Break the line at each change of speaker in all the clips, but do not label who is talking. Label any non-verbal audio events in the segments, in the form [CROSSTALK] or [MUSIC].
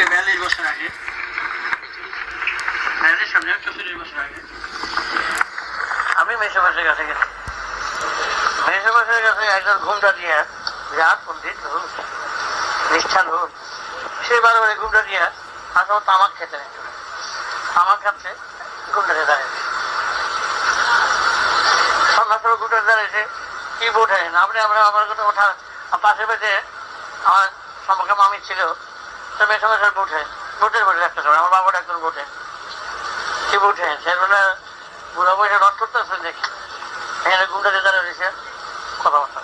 আজকে বিয়াল্লিশ বছর আগে। বিয়াল্লিশ সামনে চৌচল্লিশ বছর আগে। আমি মেসোবাসের কাছে গেছি। মেসোবাসের কাছে একজন ঘুমটা দিয়ে বিরাট পন্ডিত হুল নিষ্ঠান হুল সে বারবার ঘুমটা দিয়ে আসলে তামাক খেতে তামাক খাচ্ছে ঘুমটাতে দাঁড়িয়ে। সন্ন্যাসের ঘুমটা দাঁড়িয়েছে কি বোঝেন আপনি আমরা আমার কথা ওঠা পাশে পেটে আমার সম্পর্কে মামি ছিল। তো সময় বুঝে বুটের বলে একটা সময় আমার বাবা ডাক্তার বুঝে কি বুঝে সেগুলো বুড়ো বয়সে রথ করতেছে দেখি। এখানে গুন্ডাতে দাঁড়িয়ে রয়েছে, কথাবার্তা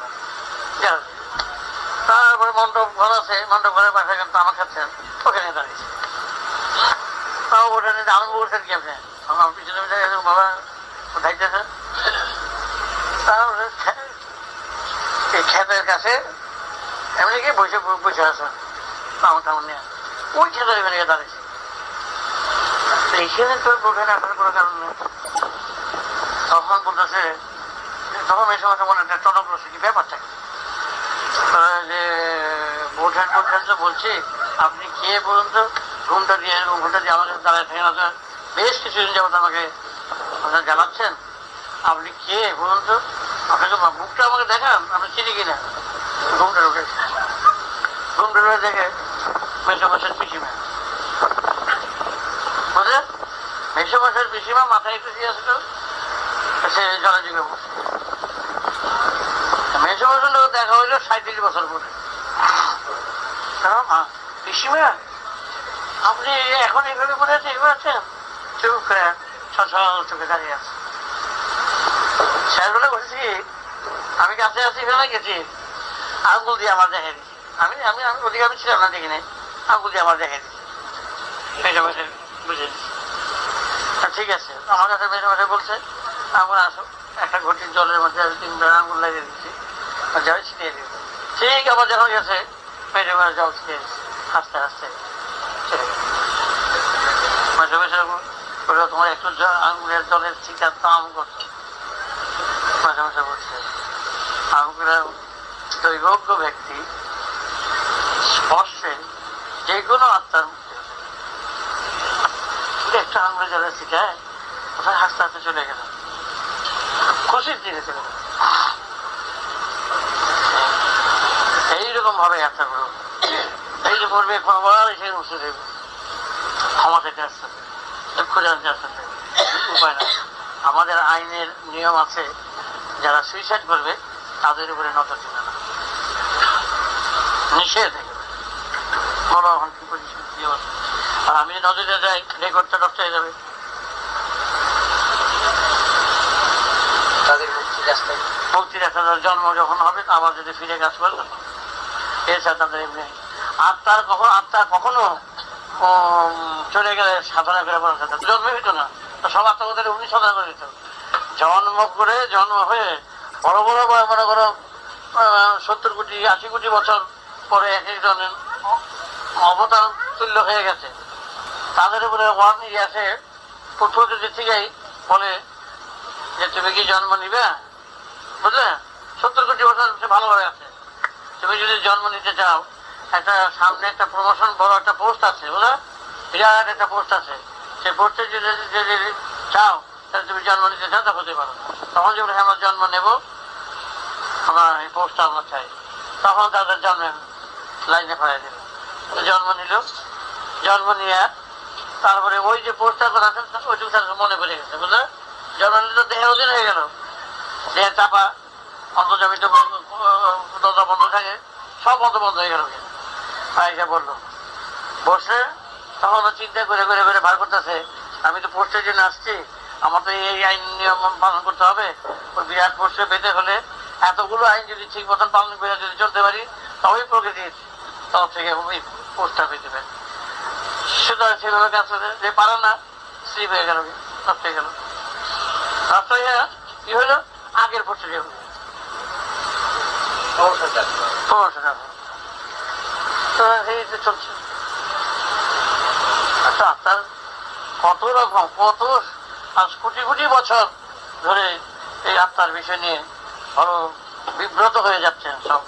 তারপরে মণ্ডপ ঘর আছে। মণ্ডপ ঘরের পাশে আমার খাচ্ছেন ওখানে দাঁড়িয়েছে। তাও ওটা নিয়ে বলছেন কি আপনি? আমার পিছনে পিছনে বাবা উঠাইতেছে তারপরে খে- এই ক্ষেতের কাছে এমনি কি বসে বসে আছে। টাউন টাউন নিয়ে ওই ক্ষেতের এখানে দাঁড়িয়েছে তো এইখানে তো উঠে না আসার কোনো কারণ নেই। তখন বলতেছে, তখন এই সময় মনে একটা টনক কি? ব্যাপারটা যে বোঝেন বোঝেন তো বলছি, আপনি কে বলুন তো? ঘুমটা দিয়ে ঘুমটা দিয়ে আমাকে দাঁড়ায় থাকেন, আপনার বেশ কিছুদিন যাবত আমাকে আপনার জানাচ্ছেন আপনি কে বলুন তো? আপনাকে মুখটা আমাকে দেখান, আপনি চিনি কিনা? ঘুমটা ঢুকে ঘুমটা ঢুকে দেখে একটু দিয়ে লোক দেখা হইল বছর পিসিমা, আপনি এখন এইভাবে মনে আছে এইভাবে আছেন? চুপ করে, সচল চোখে দাঁড়িয়ে আছে। স্যারগুলো বলছি, আমি কাছে আছি ফেলে গেছি। আঙ্গুল দিয়ে আমার দেখে আমি আমি আমি ওদিকে আমি ছিলাম না দেখি নাই আঙ্গুল আমার দেখে দিচ্ছি মেজে মাসে বুঝে দিচ্ছি তা ঠিক আছে আমার কাছে মেজে মাসে বলছে আমার আসো একটা ঘটির জলের মধ্যে আমি তিনবার আঙ্গুল লাগিয়ে দিচ্ছি আর জল ছিটিয়ে দিই ঠিক আবার যখন গেছে মেজে মাসে জল ছিটিয়ে দিচ্ছি আস্তে আস্তে। মাঝে বলল তোমার একটু আঙ্গুলের জলের ছিটার দাম কত? মাঝে মাঝে বলছে আঙ্গুলের দৈবজ্ঞ ব্যক্তি স্পর্শে যে কোনো আত্মার মুক্তি একটা আঙ্গুলে জলের ছিটায় কোথায় হাসতে হাসতে চলে গেল? খুশির দিনে চলে গেল। এইরকম ভাবে যাত্রা করো এই যে করবে কোনোবার এসে বসে দেবে। ক্ষমা থেকে আসতেছে দুঃখ জানতে আসতেছে উপায় না আমাদের আইনের নিয়ম আছে, যারা সুইসাইড করবে, তাদের উপরে নজর দিবে না। নিষেধ। বলো আর আমি যাই নষ্ট হয়ে যাবে।
মুক্তি
জন্ম যখন হবে, আবার যদি ফিরে কাজ করবে এছাড়া তাদের এমনি। আত্মার কখন আত্মা কখনো চলে গেলে সাধনা করে কথা জন্ম হইতো না। সব উনি সাধনা করে দিত। জন্ম করে জন্ম হয়ে বড় বড় মনে করো সত্তর কোটি, আশি কোটি বছর পরে এক একজনের অবতার তুল্য হয়ে গেছে। তাদের উপরে ইয়ে আছে প্রকৃতি থেকেই বলে যে তুমি কি জন্ম নিবে? বুঝলে? সত্তর কোটি বছর ভালোভাবে আছে। তুমি যদি জন্ম নিতে চাও একটা সামনে একটা প্রমোশন বড় একটা পোস্ট আছে বুঝলে? বিরাট একটা পোস্ট আছে। সেই পোস্টে যদি যদি চাও তাহলে তুমি জন্ম নিতে চাও তা হতে পারো। তখন যখন হ্যাঁ, আমরা জন্ম নেব। আমরা এই পোস্টটা আমরা চাই। তখন তাদের জন্মের লাইনে ফেলাই দিল তো জন্ম নিল? জন্ম নিয়ে তারপরে ওই যে পোস্টার করা আছে ওইটুকু তার মনে পড়ে গেছে, বুঝলে? জন্ম নিল দেহে ওদিন হয়ে গেল। দেহে চাপা অন্তর্জামিত দরজা বন্ধ থাকে, সব বন্ধ বন্ধ হয়ে গেল আয়সা বলল, বসে? তখন চিন্তা করে করে করে বার করতেছে, আমি তো পোস্টের জন্য আসছি, আমার তো এই আইন নিয়ম পালন করতে হবে। ওই বিরাট পোস্টে পেতে হলে এতগুলো আইন যদি ঠিক মতন পালন করে যদি চলতে পারি, তবেই প্রকৃতির তরফ থেকে পোস্টটা পেতে পারি সুতরাং সেভাবে কাজ করে যে পারে না স্লিপ হয়ে গেল নষ্ট হয়ে গেল নষ্ট কি হলো? আগের পোস্টে যে
সমস্যা যাচ্ছে
পনেরোশো টাকা তো এই যে চলছে। আচ্ছা তার কত রকম, কত আজ কোটি কোটি বছর ধরে এই আত্মার বিষয় নিয়ে বড় বিব্রত হয়ে যাচ্ছেন সব।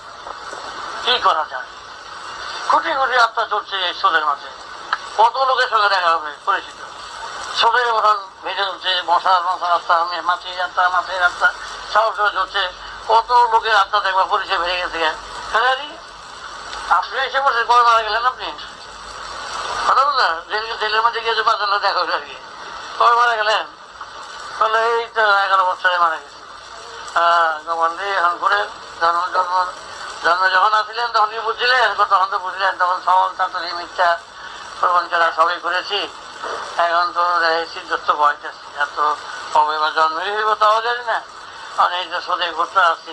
কি করা যায়? কোটি কোটি আত্মা চলছে এই সোলের মাঝে? কত লোকের সঙ্গে দেখা হবে? পরিচিত। ছোটের মতন ভেজে উঠছে মশার মশা রাস্তা মাছি যাত্রা মাছি যাত্রা সব সব হচ্ছে কত লোকের আত্মা দেখবা, পরিচয় বেড়ে গেছে হ্যাঁ আপনি এসে বসে কবে মারা গেলেন আপনি? কথা বললেন জেল জেলের মধ্যে গিয়ে জন্য দেখা হলো আর কি। কবে মারা গেলেন? তাহলে এই তো এগারো বছরে মারা গেছে। হ্যাঁ বন্ধু এখন করে জন্ম জন্ম জন্ম যখন আসছিলেন তখন কি বুঝছিলেন তখন তো বুঝলেন, তখন সবল তাড়াতাড়ি মিথ্যা প্রবঞ্চনা সবই করেছি। এখন তো সিদ্ধত্ব বয়সেছি এত কবে বা জন্মই হইব তাও জানি না। কারণ এই যে সোদে ঘুরতে আসছি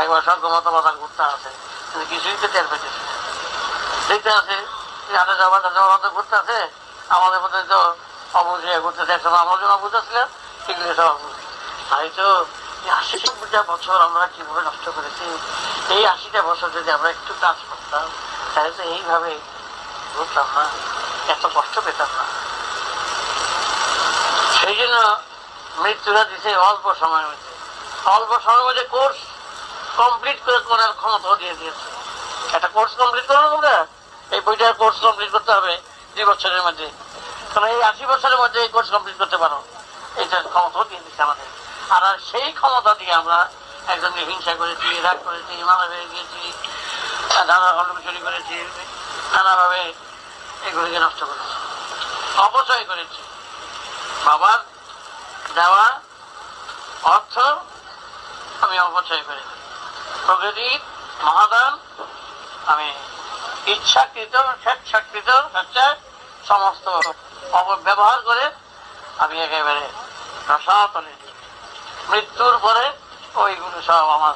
একবার সক্ষমতা বাধা ঘুরতে আসে কিন্তু কিছুই তো টের পেতেছি না। দেখতে আছে হাতে যাওয়া যাওয়া তো ঘুরতে আছে। আমাদের মধ্যে তো অবুঝে ঘুরতে দেখছ আমরা যখন অবুঝ আসলাম সেগুলো সব তাই তো এই আশিটা বছর আমরা কীভাবে নষ্ট করেছি। এই আশিটা বছর যদি আমরা একটু কাজ করতাম, তাহলে তো এইভাবে ঘুরতাম না, এত কষ্ট পেতাম না। সেই জন্য মৃত্যুরা দিছে অল্প সময়ের মধ্যে। অল্প সময়ের মধ্যে কোর্স কমপ্লিট করে করার ক্ষমতা দিয়ে দিয়েছে। একটা কোর্স কমপ্লিট করো তোমরা এই বইটার কোর্স কমপ্লিট করতে হবে দুই বছরের মধ্যে। কারণ এই আশি বছরের মধ্যে এই কোর্স কমপ্লিট করতে পারো। এইটার ক্ষমতা দিয়ে দিচ্ছে আমাদের। আর সেই ক্ষমতা দিয়ে আমরা একজনকে হিংসা করেছি, রাগ করেছি হয়ে গিয়েছি, নানা গল্প চুরি করেছি, নানাভাবে এগুলিকে নষ্ট করেছি, অপচয় করেছি বাবার দেওয়া অর্থ আমি অপচয় করি প্রকৃতির মহাদান, আমি ইচ্ছাকৃত, স্বেচ্ছাকৃত হচ্ছে সমস্ত অপব্যবহার করে আমি একেবারে রসাতলে। মৃত্যুর পরে ওইগুলো সব আমার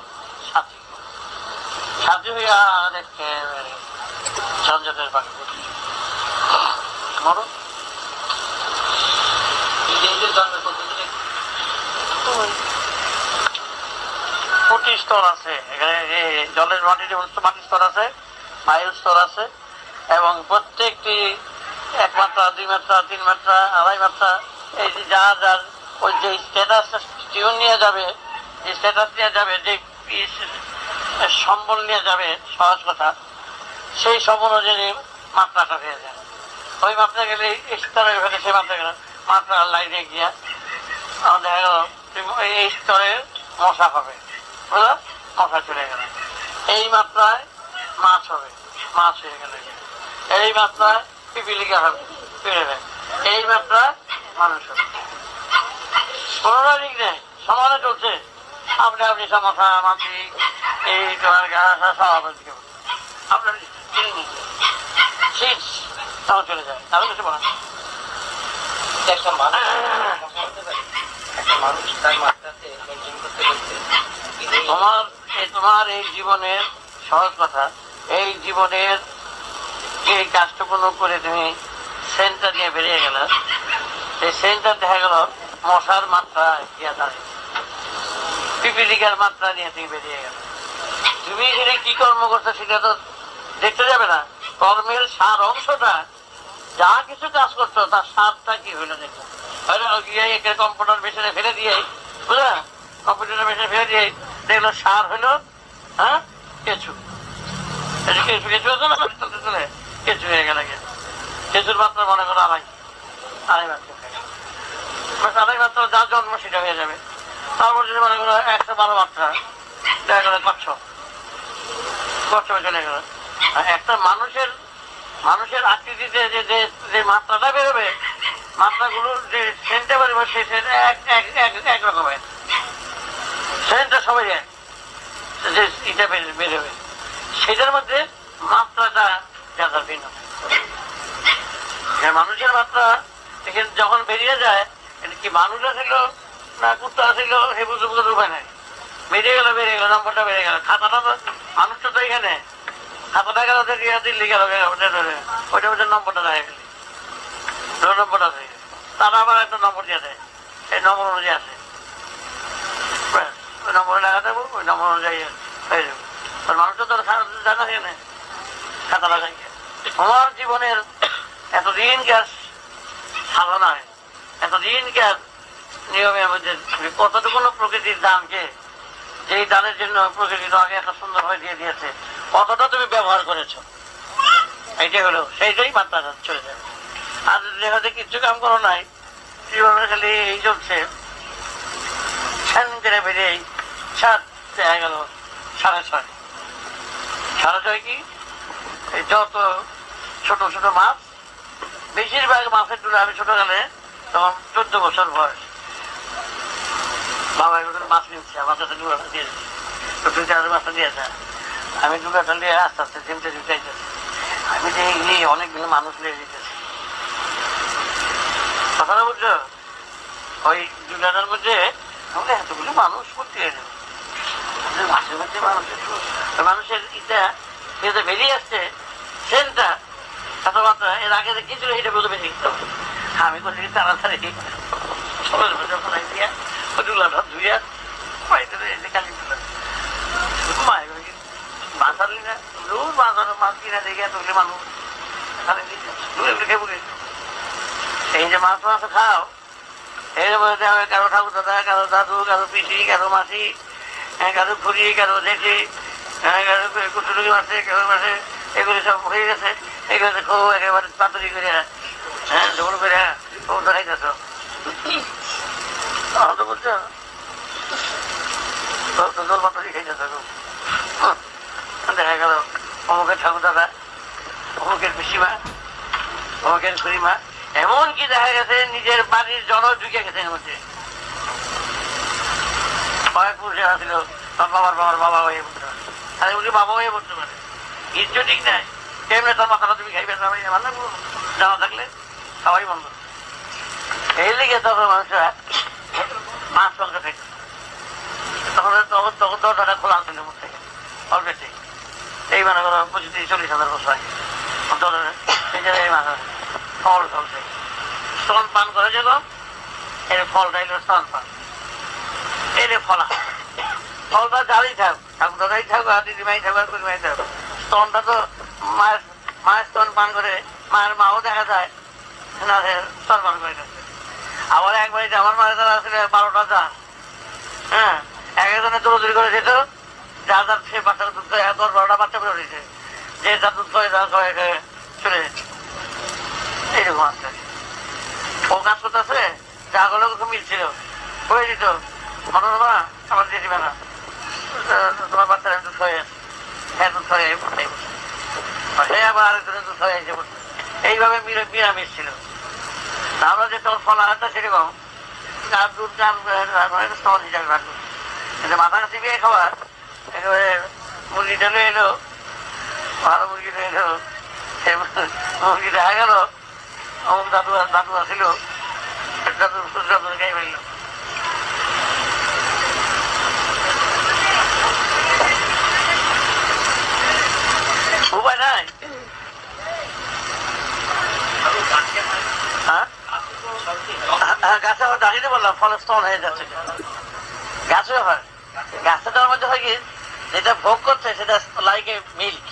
সাথী। সাথী হইয়া ঝঞ্ঝটের পাখি কোটি স্তর আছে। এখানে জলের মাটির মাটির স্তর আছে, বায়ুর স্তর আছে, এবং প্রত্যেকটি এক মাত্রা, দুই মাত্রা, তিন মাত্রা, আড়াই মাত্রা, এই যে যা যার ওই যে স্ট্যাটাস টিউন নিয়ে যাবে, যে স্ট্যাটাস নিয়ে যাবে, যে সম্বল নিয়ে যাবে, সহজ কথা, সেই সব অনুযায়ী মাত্রাটা হয়ে যায়। ওই মাত্রা গেলে স্তরে ভেতরে সেই মাত্রা গেলে মাত্রা লাইনে গিয়া গেল এই- স্তরে মশা হবে বুঝলো? মশা চলে গেল। এই মাত্রায় মাছ হবে, মাছ হয়ে গেল। এই মাত্রায় পিপিলিকা হবে দেয় এই মাত্রায় মানুষ হবে। কোনোটা ঠিক নেই। সমানে চলছে। আপনি আপনি সমস্যা এই তোমার আপনার চলে যায়। তাহলে কিছু
একটা মানুষ একটা মানুষ তার মাত্রাতে করতে করতে
তোমার এই তোমার এই জীবনের সহজ কথা এই জীবনের এই কাজটুকুনো করে তুমি সেন্টার নিয়ে বেরিয়ে গেলে সেই সেন্টার দেখা গেল মশার মাত্রা গিয়া দাঁড়িয়ে। পিপিলিকার মাত্রা নিয়ে তুমি বেরিয়ে গেলে। তুমি এখানে কি কর্ম করছ সেটা তো দেখতে যাবে না। কর্মের সার অংশটা যা কিছু কাজ করছ, তার সারটা কি হইল দেখো। কম্পিউটার মেশিনে ফেলে দিয়ে বুঝলা? কম্পিউটার মেশিনে ফেলে দিয়ে দেখল সার হইল হ্যাঁ? কেঁচু। কেঁচু? কেঁচু আছে না? চলে। কেঁচু হয়ে গেল কেঁচুর মাত্রা মনে করো আড়াই আড়াই মাত্রা আড়াই মাত্রা যা জন্ম সেটা হয়ে যাবে। করো একশো বারো মাত্রা দেখা গেলো চলে গেল। একটা মানুষের মানুষের আকৃতিতে যে যে মাত্রাটা বেরোবে, মাত্রাগুলো যে সেন্টে বেরোবে সেই সেন্ট এক এক এক রকমের। সেন্টটা সবাই এক যে এটা বেরোবে। সেটার মধ্যে মাত্রাটা যাতা ভিন্ন। মানুষের মাত্রা যখন বেরিয়ে যায় কি মানুষ ছিল না কুত্তা ছিল সে উপায় নাই। বেরিয়ে গেল বেরিয়ে গেল নম্বরটা বেড়ে গেল। খাতাটা তো মানুষটা তো এখানে খাতাটা গেল দিয়ে দিল্লি গেল ওইটা ওদের নম্বরটা দেখা গেল দু নম্বরটা থাকে তারা আবার একটা নম্বর দিয়ে দেয় এই নম্বর অনুযায়ী আছে। ওই নম্বরে লাগা দেবো ওই নম্বর অনুযায়ী হয়ে যাবে। মানুষটা তো জানা এখানে খাতা লাগাই আমার জীবনের এতদিন গ্যাস সাধনায় এতদিন গ্যাস নিয়মের মধ্যে কতটুকু প্রকৃতির দামকে যেই দানের জন্য প্রকৃতি তো আগে এত সুন্দর হয়ে দিয়ে দিয়েছে, কতটা তুমি ব্যবহার করেছ? এইটাই হলো, সেইটাই মাত্রাটা চলে যাবে আর দেখাতে কিচ্ছু কাম করো নাই, জীবনে খালি এই চলছে। ফ্যান করে বেরিয়ে সাত দেখা গেল সাড়ে ছয়। সাড়ে ছয় কি? যত ছোট ছোট মাছ, বেশিরভাগ মাছের টুলে আমি ছোটকালে তখন চোদ্দ বছর বয়স। বাবা এগুলো মাছ নিচ্ছে, আমার কাছে ডুবাটা দিয়েছে তো দুই চার মাছটা দিয়েছে। আমি ডুবাটা নিয়ে আস্তে আস্তে জিমতে ঢুকাইতেছি আমি যে এই অনেকগুলো মানুষ নিয়ে যেতেছি। কথাটা বুঝছ? ওই দুটাটার মধ্যে আমাদের এতগুলো মানুষ করতে গেল মাঝে মাঝে মানুষের মানুষের ইটা যেটা বেরিয়ে আসছে সেনটা কথাবার্তা এর আগে যে কিছু এটা বলতে বেরিয়ে আমি করছি তাড়াতাড়ি? সবাই যখন আই দিয়া দুলাটা ধুইয়া বাড়িতে এসে কালি দিলাম মায়ের বাঁচালি না রোজ বাঁচানো মাছ কিনা দেখে এতগুলো মানুষ খালি দূরে দেখে বলে এই যে মাছ মাছ খাও এর মধ্যে হবে কারও ঠাকুর দাদা কারও দাদু কারও পিসি কারও মাসি হ্যাঁ, কারও খুড়ি কারও জেঠি হ্যাঁ, কারও কুটুরি মাসে কারও মাসে এগুলো সব হয়ে গেছে। এগুলো খুব একেবারে পাতুরি করে হ্যাঁ দৌড় করে ও দেখাইতেছ [LAUGHS] তো বলছো জল পাতুরি খাইতেছ দেখা গেল অমুকের ঠাকুর দাদা অমুকের পিসিমা অমুকের খুড়িমা এমনকি দেখা গেছে নিজের বাড়ির জন ঢুকে গেছে এর মধ্যে কয়েক বাবার বাবার বাবা হয়ে পড়তে পারে তাহলে উনি বাবা হয়ে পড়তে পারে ইজ্জত ঠিক নাই কেমনে তোর মাথাটা তুমি খাইবে না জানা থাকলে খাওয়াই বন্ধ এই লিগে তখন মানুষরা মাছ মাংস খাইত তখন তখন টাকা খোলা ছিল মুখ থেকে অলরেডি এই মানে করো পঁচিশ থেকে চল্লিশ হাজার বছর আগে। অন্তত এই যে মাছ ফল চলছে স্তন পান করে যখন এর ফলটা এলো স্তন পান। রে ফলা। ফলটা যারই থাক ঠাকুর দাদাই থাক আর দিদিমাই থাক আর কুড়িমাই থাক স্তনটা তো মায়ের মায়ের স্তন পান করে, মায়ের মাও দেখা যায় না সে স্তন পান করে আবার একবার আমার মায়ের দ্বারা আসলে বারোটা জাল হ্যাঁ? এক একজনে দৌড়দৌড়ি করে যেত যার যার সে বাচ্চার দুধ দশ বারোটা বাচ্চা করে দিয়েছে যে যার দুধ খায় তার সবাই চলে যেত এইরকম আসতে ও কাজ করতেছে যা গুলো খুব মিলছিল হয়ে দিত মনে না আমার দিয়ে দিবে না তোমার বাচ্চারা দুধ হয়ে হ্যাঁ দুধ হয়ে সে আবার আরেকজনের দুধ হয়ে এসে। এইভাবে মিলামিশ ছিল আমরা যে তোর ফল আনতে সেরকম তার দুধ চার স্তর হিসাবে রাখব কিন্তু মাথা কাছে বিয়ে খাবার একেবারে মুরগিটা লয়ে এলো ভালো মুরগিটা এলো সে মুরগি দেখা গেল। অমুক দাদু দাদু আসিল দাদু দাদু খাই ফেলল উপায় নাই। হ্যাঁ গাছে আবার দাঁড়িয়ে বললাম ফলের স্তন হয়ে যাচ্ছে গাছে হয়। গাছটার মধ্যে হয় কি, যেটা ভোগ করছে সেটা লাইকে মিল্ক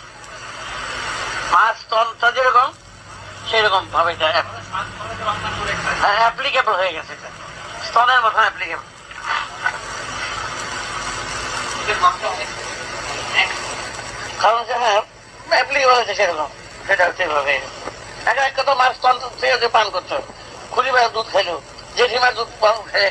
মাছ স্তনটা যেরকম, সেরকম ভাবে এটা অ্যাপ্লিকেবল হয়ে গেছে স্তনের অ্যাপ্লিকেবল কারণ হ্যাঁ হয়েছে সেরকম। সেটা হচ্ছে একা এক কথা মাছ স্তন থেকে পান করতো খুলিবার দুধ খাইলো জেঠিমার দুধ পান খেয়ে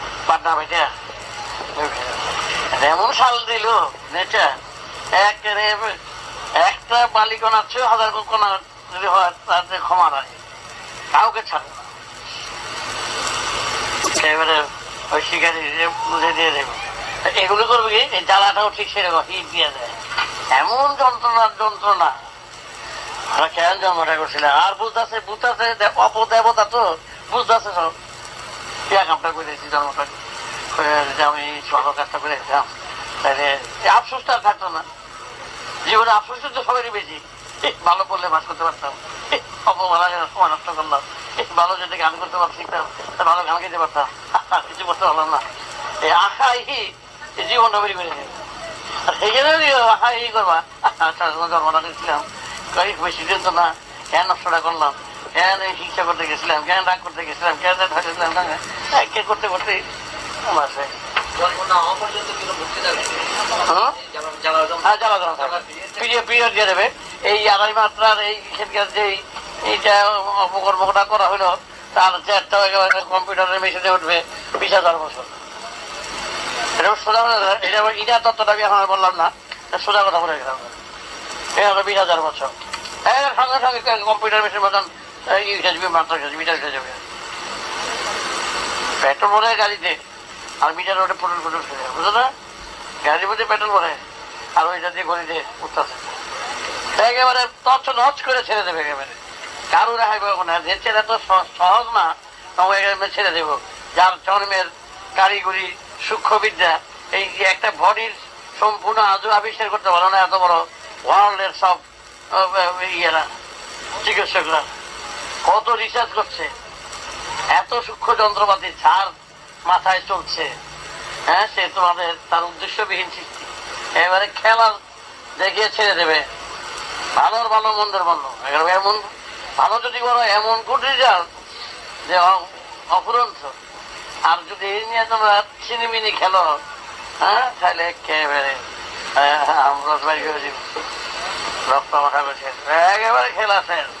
পাড্ডা বেটে এমন দিল একেবারে একটা বালিকণা ছয় হাজার যদি হয় ক্ষমা নাই। কাউকে ছাড়ে না। এবারে ওই শিকারি বুঝে দিয়ে দেবে। এগুলো করবে কি? জ্বালাটাও ঠিক সেরকম হিট দিয়ে দেয়। এমন যন্ত্রণার যন্ত্রণা। আমরা কেন জন্মটা করছিলাম। আর বুঝতেছে বুঝতেছে অপদেবতা তো বুঝতেছে সব। ইয়া কামটা করে যে আমি ছোট কাজটা করে দিতাম তাহলে আফসোসটা আর থাকতো না। জীবনে আফসোস তো সবারই বেশি। ভালো পড়লে পাস করতে পারতাম। নষ্ট করলাম। ভালো যদি গান করতে পারতাম ভালো গান গাইতে পারতাম। কিছু করতে পারলাম না। এই আশাই জীবনটা বেরিয়ে বেরিয়ে আর সেই জন্য আশাই করবা। আচ্ছা জন্মটা দিয়েছিলাম কয়েক বেশি দিন তো না। কেন নষ্টটা করলাম। কেন এই শিক্ষা করতে গেছিলাম কেন রাগ করতে গেছিলাম কেন ঢাকেছিলাম কে করতে করতে
দেবে
হ্যাঁ? হ্যাঁ পিরিয়ড দিয়ে দেবে। এই আড়াই মাত্রার এই সেখানকার এইটা অপকর্মটা করা হলো, তার চেয়ারটা একেবারে কম্পিউটারের মেশিনে উঠবে বিশ হাজার বছর। এটা সোজা তত্ত্বটা এখন বললাম না। সোজা কথা বলে গেলাম। বিশ হাজার বছর। এর সঙ্গে সঙ্গে কম্পিউটার মেশিন মতন ই উঠে যাবে মাত্রা যাবে মিটার যাবে পেট্রোল ভরে গাড়িতে। আর মিটার ওটা পুটুল পুটুল যাবে বুঝলো না? গাড়ির মধ্যে পেট্রোল ভরে আর ওইটা দিয়ে গড়িতে উঠতেছে। একেবারে তছ নচ করে ছেড়ে দেবে একেবারে। কারও রেহাই পাবো না যে ছেড়ে তো সহজ না ছেড়ে দেবো। যার জন্মের কারিগরি, সূক্ষ্মবিদ্যা, এই যে একটা বডির সম্পূর্ণ আজও আবিষ্কার করতে পারো না, এত বড় ওয়ার্ল্ডের সব ইয়েরা, চিকিৎসকরা। কত রিসার্চ করছে। এত সূক্ষ্ম যন্ত্রপাতি ছাড় মাথায় চলছে। হ্যাঁ সে তোমাদের তার উদ্দেশ্যবিহীন সৃষ্টি। এবারে খেলা দেখিয়ে ছেড়ে দেবে। ভালোর ভালো, মন্দের মন্দ এবার এমন ভালো যদি বলো এমন গুড রেজাল্ট যে অ- অফুরন্ত। আর যদি এই নিয়ে তোমরা চিনিমিনি খেলো হ্যাঁ তাহলে একেবারে আমরা রক্ত মাথা একেবারে খেলা শেষ।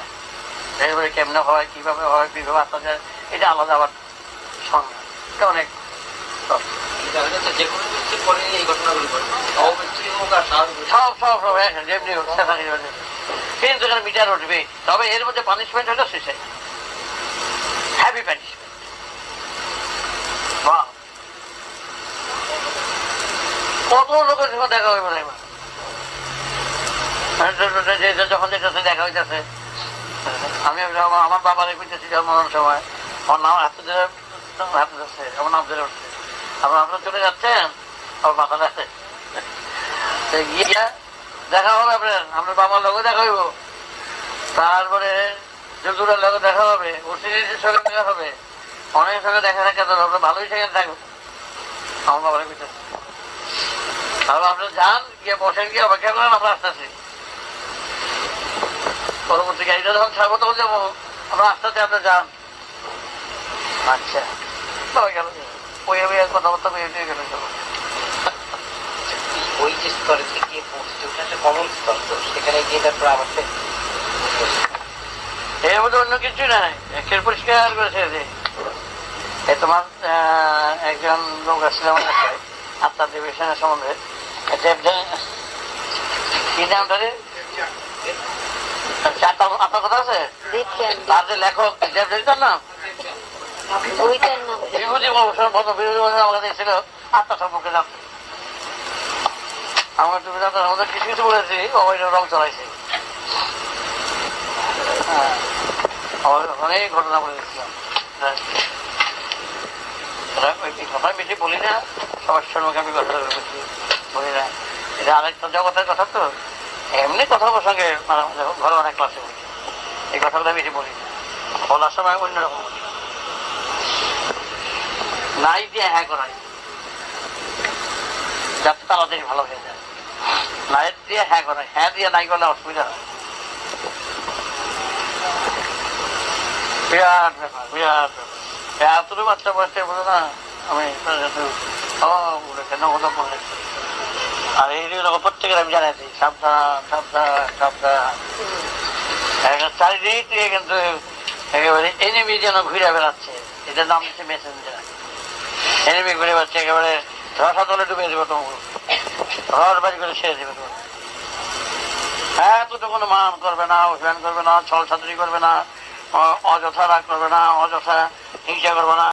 এবারে কেমনে হয়, কীভাবে হয় কীভাবে আসা যায় এটা আলাদা আবার এটা অনেক। সব। সেখানে যাবে। কিন্তু এখানে মিটার উঠবে, তবে এর মধ্যে পানিশমেন্ট হলো সুইসাইড হ্যাপি পানিশমেন্ট কত লোকের সঙ্গে দেখা হইবে না যে- যে- যখন দেখা হইতেছে। আমি আমার- বাবারে কইতেছি জন্মানোর সময়। আমার নাম হাতে ধরে হাতে ধরছে আমার নাম ধরে উঠছে। আপনার আপনার চলে যাচ্ছেন? আমার মাথা দেখে তো গিয়ে দেখা হবে আপনার। আপনার বাবার লোক দেখা হইব। তারপরে জুতুরের লোক দেখা হবে। ওসিডির সঙ্গে দেখা হবে। অনেকের সঙ্গে দেখা দেখা তো আপনার ভালোই সেখানে থাকবে আমার বাবার কইতেছে। তাহলে আপনি যান, গিয়ে বসেন, গিয়ে অপেক্ষা করেন আমরা আসতেছি। গাড়িটা যখন ছাড়বো তখন যাব। আমরা আস্তে আস্তে আপনি যান আচ্ছা। তবে গেল। ওই আমি কথাবার্তা গেলে যাব
ওই যে স্তরে গিয়ে পৌঁছতে ওটা একটা কমন স্তর তো সেখানে গিয়ে তারপর আবার সে
এর মধ্যে অন্য কিছু নাই। একের পরিষ্কার করে ছেড়ে দে এ তোমার একজন লোক আসছিল আমার কাছে আত্মার ডিভিশনের সম্বন্ধে কি নামটা রে আত্মার কথা আছে? তার যে লেখক তার নাম? বিভূতি ভূষণ বিভূতি আমার কাছে এসেছিল। আত্মা সম্পর্কে জানতে। আমার তুমি আমাদের কিছু কিছু বলেছি অবৈধ রং চলাইছে। হ্যাঁ। অনেক ঘটনা বলে দিচ্ছিলাম হ্যাঁ। ওই কথা বেশি বলি না সবার সঙ্গে আমি কথা বলি না। এটা আরেকটা জগতের কথা তো। এমনি কথা মাঝে মাঝে ঘরে অনেক ক্লাসে বলি। এই কথাগুলো বেশি বলি না। বলার সময় অন্যরকম বলি। নাই দিয়ে হ্যাঁ করাই যাতে তাড়াতাড়ি ভালো হয়ে যায়। নাই দিয়ে হ্যাঁ করাই হ্যাঁ দিয়ে নাই করলে অসুবিধা হয়। বিরাট ব্যাপার বিরাট ব্যাপার। এতটুকু বাচ্চা বয়সে বলে না, আমি বলে কেন কথা বললে আর এই প্রত্যেকের আমি সাবধান সাবধান সাবধান। কিন্তু একেবারে এনিমি যেন ঘুরে বেড়াচ্ছে, এটার নাম মেসেঞ্জার এনিমি ঘুরে বেড়াচ্ছে, একেবারে রসা তলে ডুবে দেবে রস বাড়ি করে ছেড়ে দেবে তোমাকে। কোনো মান করবে না, অভিমান করবে না ছল ছাত্রী করবে না অযথা রাগ করবে না, অযথা হিংসা করবে না।